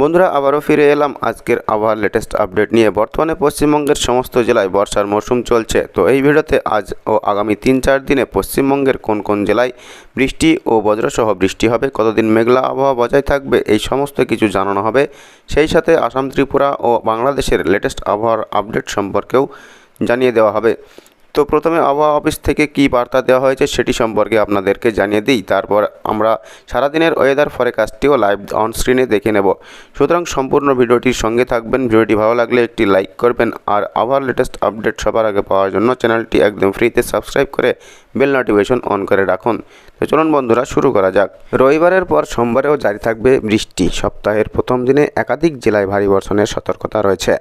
বন্ধুরা, আবারও ফিরে এলাম আজকের আবহাওয়ার লেটেস্ট আপডেট নিয়ে। বর্তমানে পশ্চিমবঙ্গের সমস্ত জেলায় বর্ষার মরশুম চলছে। তো এই ভিডিওতে আজ ও আগামী তিন চার দিনে পশ্চিমবঙ্গের কোন কোন জেলায় বৃষ্টি ও বজ্রসহ বৃষ্টি হবে, কতদিন মেঘলা আবহাওয়া বজায় থাকবে, এই সমস্ত কিছু জানানো হবে। সেই সাথে আসাম ত্রিপুরা ও বাংলাদেশের লেটেস্ট আবহাওয়ার আপডেট সম্পর্কেও জানিয়ে দেওয়া হবে। তো প্রথমে আবহাওয়া অফিস থেকে কী বার্তা দেওয়া হয়েছে সেটি সম্পর্কে আপনাদেরকে জানিয়ে দিই। তারপর আমরা সারাদিনের ওয়েদার ফরেকাস্টটিও লাইভ অন স্ক্রিনে দেখে নেব। সুতরাং সম্পূর্ণ ভিডিওটির সঙ্গে থাকবেন। ভিডিওটি ভালো লাগলে একটি লাইক করবেন আর আবার লেটেস্ট আপডেট সবার আগে পাওয়ার জন্য চ্যানেলটি একদম ফ্রিতে সাবস্ক্রাইব করে বেল নোটিফিকেশন অন করে রাখুন। তো চলুন বন্ধুরা, শুরু করা যাক। রবিবারের পর সোমবারেও জারি থাকবে বৃষ্টি। সপ্তাহের প্রথম দিনে একাধিক জেলায় ভারী বর্ষণের সতর্কতা রয়েছে।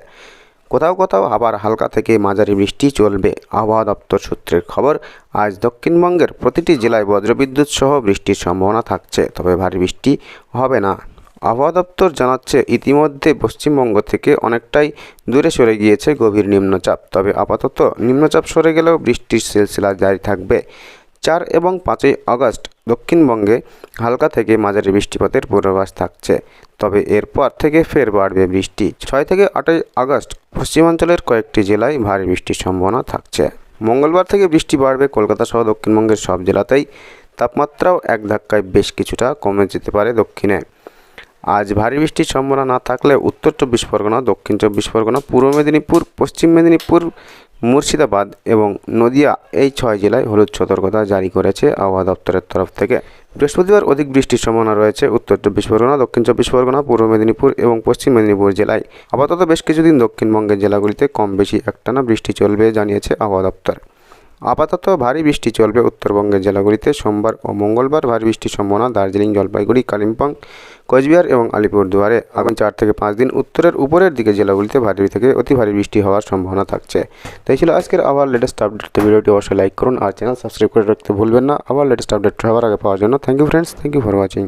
কোথাও কোথাও আবার হালকা থেকে মাঝারি বৃষ্টি চলবে। আবহাওয়া দপ্তর সূত্রের খবর, আজ দক্ষিণবঙ্গের প্রতিটি জেলায় বজ্রবিদ্যুৎ সহ বৃষ্টির সম্ভাবনা থাকছে, তবে ভারী বৃষ্টি হবে না। আবহাওয়া দপ্তর জানাচ্ছে, ইতিমধ্যে পশ্চিমবঙ্গ থেকে অনেকটাই দূরে সরে গিয়েছে গভীর নিম্নচাপ, তবে আপাতত নিম্নচাপ সরে গেলেও বৃষ্টির সিলসিলা জারি থাকবে। চার এবং পাঁচই আগস্ট দক্ষিণবঙ্গে হালকা থেকে মাঝারি বৃষ্টিপাতের পূর্বাভাস থাকছে। তবে এরপর থেকে ফের বাড়বে বৃষ্টি। ছয় থেকে আটই আগস্ট পশ্চিমাঞ্চলের কয়েকটি জেলায় ভারী বৃষ্টির সম্ভাবনা থাকছে। মঙ্গলবার থেকে বৃষ্টি বাড়বে কলকাতা সহ দক্ষিণবঙ্গের সব জেলাতেই। তাপমাত্রাও এক ধাক্কায় বেশ কিছুটা কমে যেতে পারে দক্ষিণে। আজ ভারী বৃষ্টির সম্ভাবনা না থাকলে উত্তর চব্বিশ পরগনা, দক্ষিণ চব্বিশ পরগনা, পূর্ব মেদিনীপুর, পশ্চিম মেদিনীপুর মুর্শিদাবাদ এবং নদিয়া এই ছয় জেলায় হলুদ সতর্কতা জারি করেছে আবহাওয়া দপ্তরের তরফ থেকে। বৃহস্পতিবার অধিক বৃষ্টির সম্ভাবনা রয়েছে উত্তর চব্বিশ পরগনা, দক্ষিণ চব্বিশ পরগনা, পূর্ব মেদিনীপুর এবং পশ্চিম মেদিনীপুর জেলায়। আপাতত বেশ কিছুদিন দক্ষিণবঙ্গের জেলাগুলিতে কম বেশি একটানা বৃষ্টি চলবে জানিয়েছে আবহাওয়া দপ্তর। আপাতত ভারী বৃষ্টি চলবে উত্তরবঙ্গের জেলাগুলিতে। সোমবার ও মঙ্গলবার ভারী বৃষ্টির সম্ভাবনা। দার্জিলিং, জলপাইগুড়ি, কালিম্পং, কোচবিহার এবং আলিপুরদুয়ারে আগামী চার থেকে পাঁচ দিন উত্তরের উপরের দিকে জেলাগুলিতে ভারী থেকে অতি ভারী বৃষ্টি হওয়ার সম্ভাবনা থাকছে। তাই ছিল আজকের আবার লেটেস্ট আপডেট ভিডিওটি অবশ্যই লাইক করুন আর চ্যানেল সাবস্ক্রাইব করে রাখতে ভুলবেন না। আবার লেটেস্ট আপডেট সবার আগে পাওয়ার জন্য thank you friends thank you for watching